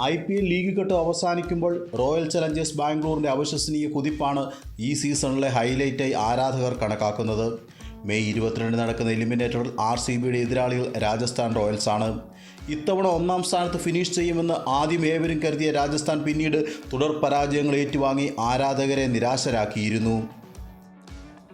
I P L league കെട്ട് അവസാനിക്കുമ്പോൾ royal Challengers ബാംഗ്ലൂരിന്റെ അവിശ്വസനീയ കുതിപ്പാണ് ഈ സീസണിലെ ഹൈലൈറ്റായി ആരാധകർ കണക്കാക്കുന്നത്. മെയ് ഇരുപത്തിരണ്ട് നടക്കുന്ന എലിമിനേറ്ററിൽ ആർ സി ബിയുടെ എതിരാളികൾ രാജസ്ഥാൻ റോയൽസാണ്. ഇത്തവണ ഒന്നാം സ്ഥാനത്ത് ഫിനിഷ് ചെയ്യുമെന്ന് ആദ്യം ഏവരും കരുതിയ രാജസ്ഥാൻ പിന്നീട് തുടർ പരാജയങ്ങൾ ഏറ്റുവാങ്ങി ആരാധകരെ നിരാശരാക്കിയിരുന്നു.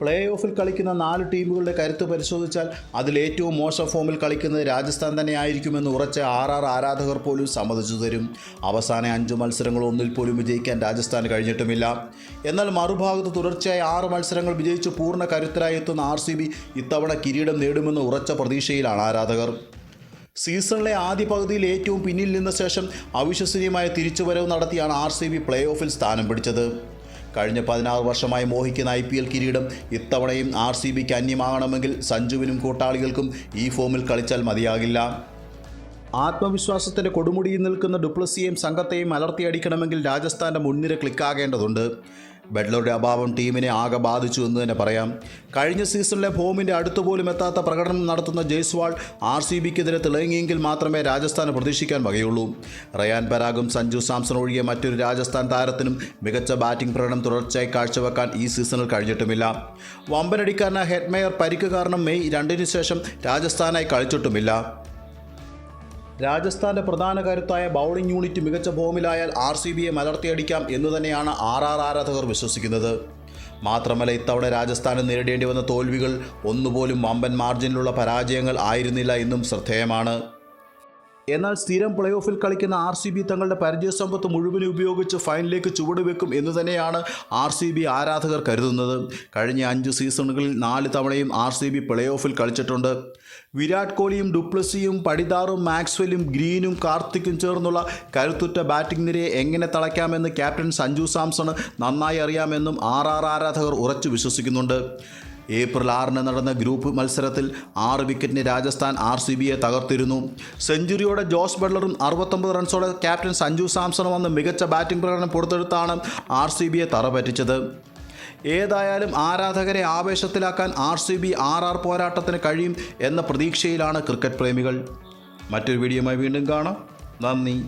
പ്ലേ ഓഫിൽ കളിക്കുന്ന നാല് ടീമുകളുടെ കരുത്ത് പരിശോധിച്ചാൽ അതിൽ ഏറ്റവും മോശം ഫോമിൽ കളിക്കുന്നത് രാജസ്ഥാൻ തന്നെ ആയിരിക്കുമെന്ന് ഉറച്ച ആർ ആർ ആരാധകർ പോലും സമ്മതിച്ചു തരും. അവസാന അഞ്ച് മത്സരങ്ങൾ ഒന്നിൽ പോലും വിജയിക്കാൻ രാജസ്ഥാൻ കഴിഞ്ഞിട്ടുമില്ല. എന്നാൽ മറുഭാഗത്ത് തുടർച്ചയായി ആറ് മത്സരങ്ങൾ വിജയിച്ച് പൂർണ കരുത്തരായി എത്തുന്ന ആർ സി ബി ഇത്തവണ കിരീടം നേടുമെന്ന് ഉറച്ച പ്രതീക്ഷയിലാണ് ആരാധകർ. സീസണിലെ ആദ്യ പകുതിയിൽ ഏറ്റവും പിന്നിൽ നിന്ന ശേഷം അവിശ്വസനീയമായ തിരിച്ചുവരവ് നടത്തിയാണ് ആർ സി ബി പ്ലേ ഓഫിൽ സ്ഥാനം പിടിച്ചത്. കഴിഞ്ഞ പതിനാറ് വർഷമായി മോഹിക്കുന്ന ഐ പി എൽ കിരീടം ഇത്തവണയും ആർ സി ബിക്ക് അന്യമാകണമെങ്കിൽ സഞ്ജുവിനും കൂട്ടാളികൾക്കും ഈ ഫോമിൽ കളിച്ചാൽ മതിയാകില്ല. ആത്മവിശ്വാസത്തിന്റെ കൊടുമുടിയിൽ നിൽക്കുന്ന ഡുപ്ലസിയെയും സംഘത്തെയും അലർത്തിയടിക്കണമെങ്കിൽ രാജസ്ഥാന്റെ മുൻനിര ക്ലിക്കാകേണ്ടതുണ്ട് ബെഡ്ലറുടെ അഭാവം ടീമിനെ ആകെ ബാധിച്ചു എന്ന് തന്നെ പറയാം. കഴിഞ്ഞ സീസണിലെ ഫോമിന്റെ അടുത്തുപോലും എത്താത്ത പ്രകടനം നടത്തുന്ന ജയ്സ്വാൾ ആർ സി ബിക്കെതിരെ തിളങ്ങിയെങ്കിൽ മാത്രമേ രാജസ്ഥാന് പ്രതീക്ഷിക്കാൻ വകയുള്ളൂ. റയാൻ പരാഗും സഞ്ജു സാംസൺ ഒഴികെ മറ്റൊരു രാജസ്ഥാൻ താരത്തിനും മികച്ച ബാറ്റിംഗ് പ്രകടനം തുടർച്ചയായി കാഴ്ചവെക്കാൻ ഈ സീസണിൽ കഴിഞ്ഞിട്ടുമില്ല. വമ്പനടിക്കാരന ഹെഡ്മേയർ പരിക്ക് കാരണം മെയ് രണ്ടിനു ശേഷം രാജസ്ഥാനായി കളിച്ചിട്ടുമില്ല. രാജസ്ഥാന്റെ പ്രധാന കരുത്തായ ബൗളിംഗ് യൂണിറ്റ് മികച്ച ഫോമിലായാൽ ആർ സി ബിയെ മലർത്തിയടിക്കാം എന്ന് തന്നെയാണ് ആർ ആർ ആരാധകർ വിശ്വസിക്കുന്നത്. മാത്രമല്ല ഇത്തവണ രാജസ്ഥാന് നേരിടേണ്ടി വന്ന തോൽവികൾ ഒന്നുപോലും വമ്പൻ മാർജിനിലുള്ള പരാജയങ്ങൾ ആയിരുന്നില്ല എന്നും ശ്രദ്ധേയമാണ്. എന്നാൽ സ്ഥിരം പ്ലേ ഓഫിൽ കളിക്കുന്ന ആർ സി ബി തങ്ങളുടെ പരിചയസമ്പത്ത് മുഴുവനും ഉപയോഗിച്ച് ഫൈനലിലേക്ക് ചുവടുവെക്കും എന്ന് തന്നെയാണ് ആർ സി ബി ആരാധകർ കരുതുന്നത്. കഴിഞ്ഞ അഞ്ച് സീസണുകളിൽ നാല് തവണയും ആർ സി ബി പ്ലേ ഓഫിൽ കളിച്ചിട്ടുണ്ട്. വിരാട് കോഹ്ലിയും ഡുപ്ലസിയും പടിദാറും മാക്സ്വെല്ലും ഗ്രീനും കാർത്തിക്കും ചേർന്നുള്ള കരുത്തുറ്റ ബാറ്റിംഗ് നിരയെ എങ്ങനെ തളയ്ക്കാമെന്ന് ക്യാപ്റ്റൻ സഞ്ജു സാംസൺ നന്നായി അറിയാമെന്നും ആർ ആർ ആരാധകർ ഉറച്ചു വിശ്വസിക്കുന്നുണ്ട്. ഏപ്രിൽ ആറിന് നടന്ന ഗ്രൂപ്പ് മത്സരത്തിൽ ആറ് വിക്കറ്റിന് രാജസ്ഥാൻ ആർ സി ബിയെ തകർത്തിരുന്നു. സെഞ്ചുറിയോടെ ജോസ് ബട്ട്ലറും അറുപത്തൊമ്പത് റൺസോടെ ക്യാപ്റ്റൻ സഞ്ജു സാംസണും വന്ന് മികച്ച ബാറ്റിംഗ് പ്രകടനം പുറത്തെടുത്താണ് ആർ സി ബിയെ തറ പറ്റിച്ചത് ഏതായാലും ആരാധകരെ ആവേശത്തിലാക്കാൻ R C B R R പോരാട്ടത്തിന് കഴിയും എന്ന പ്രതീക്ഷയിലാണ് ക്രിക്കറ്റ് പ്രേമികൾ. മറ്റൊരു വീഡിയോയുമായി വീണ്ടും കാണാം. നന്ദി.